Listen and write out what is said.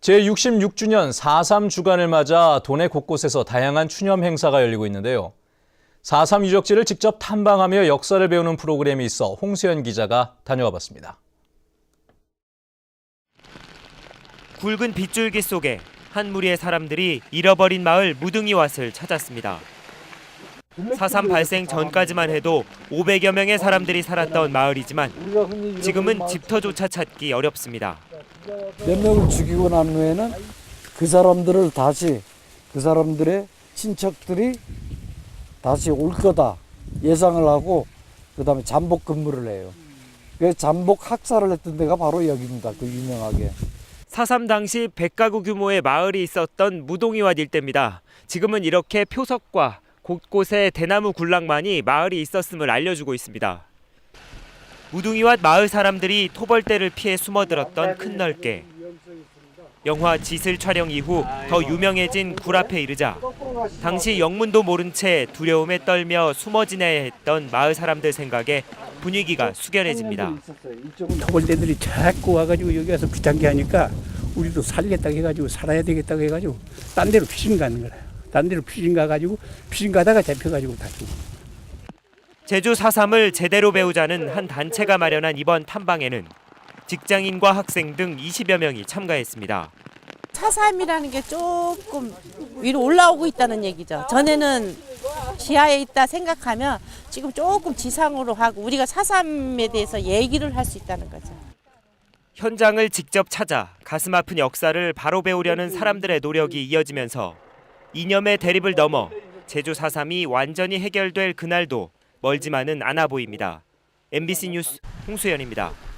제66주년 4.3 주간을 맞아 도내 곳곳에서 다양한 추념 행사가 열리고 있는데요. 4.3 유적지를 직접 탐방하며 역사를 배우는 프로그램이 있어 홍수연 기자가 다녀와 봤습니다. 굵은 빗줄기 속에 한 무리의 사람들이 잃어버린 마을 무등이왓을 찾았습니다. 4.3 발생 전까지만 해도 500여 명의 사람들이 살았던 마을이지만 지금은 집터조차 찾기 어렵습니다. 몇 명을 죽이고 난 후에는 그 사람들을 다시 그 사람들의 친척들이 다시 올 거다 예상을 하고 그 다음에 잠복 근무를 해요. 그 잠복 학살을 했던 데가 바로 여기입니다. 그 유명하게. 4.3 당시 100가구 규모의 마을이 있었던 무동이왓 일대입니다. 지금은 이렇게 표석과 곳곳에 대나무 군락만이 마을이 있었음을 알려주고 있습니다. 무둥이왓 마을 사람들이 토벌대를 피해 숨어들었던 큰 넓게. 영화 지슬 촬영 이후 더 유명해진 굴 앞에 이르자 당시 영문도 모른 채 두려움에 떨며 숨어 지내야 했던 마을 사람들 생각에 분위기가 숙연해집니다. 토벌대들이 자꾸 와가지고 여기 와서 귀찮게 하니까 우리도 살겠다고 해가지고 살아야 되겠다고 해가지고 딴 데로 피신 가는 거예요. 딴 데로 피신 가가지고 피신 가다가 잡혀가지고 다시 제주 4.3을 제대로 배우자는 한 단체가 마련한 이번 탐방에는 직장인과 학생 등 20여 명이 참가했습니다. 차삼이라는 게 조금 위로 올라오고 있다는 얘기죠. 전에는 지하에 있다 생각하면 지금 조금 지상으로 하고 우리가 차삼에 대해서 얘기를 할 수 있다는 거죠. 현장을 직접 찾아 가슴 아픈 역사를 바로 배우려는 사람들의 노력이 이어지면서 이념의 대립을 넘어 제주 4.3이 완전히 해결될 그날도 멀지만은 않아 보입니다. MBC 뉴스 홍수연입니다.